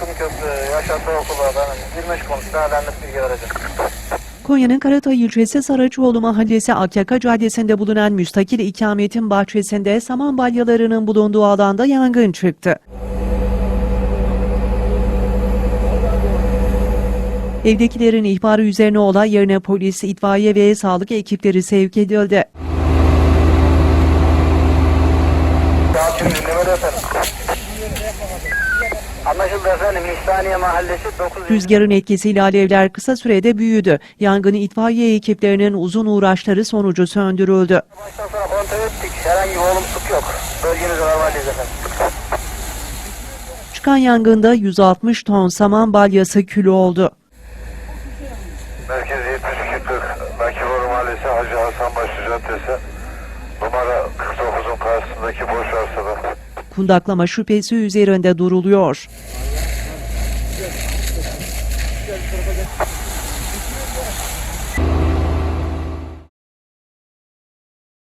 Aşkım Köprü, Yaşatı Okulu efendim. 23 konuşta alarmlık bilgi verecek. Konya'nın Karatay ilçesi Saraçoğlu Mahallesi Akyaka Caddesi'nde bulunan müstakil ikametin bahçesinde saman balyalarının bulunduğu alanda yangın çıktı. Evdekilerin ihbarı üzerine olay yerine polis, itfaiye ve sağlık ekipleri sevk edildi. Yalçın dinlemede efendim. Anlaşıldı efendim. İhsaniye Mahallesi 9. Rüzgarın etkisiyle alevler kısa sürede büyüdü. Yangını itfaiye ekiplerinin uzun uğraşları sonucu söndürüldü. Baştan sonra kontrol ettik. Herhangi bir olumsuzluk yok. Bölgemiz normaldeyiz efendim. Çıkan yangında 160 ton saman balyası külü oldu. Merkez 7240 Nakibor Mahallesi Hacı Hasan Başlı Caddesi numara 49'un karşısındaki boş arsada. Kundaklama şüphesi üzerinde duruluyor.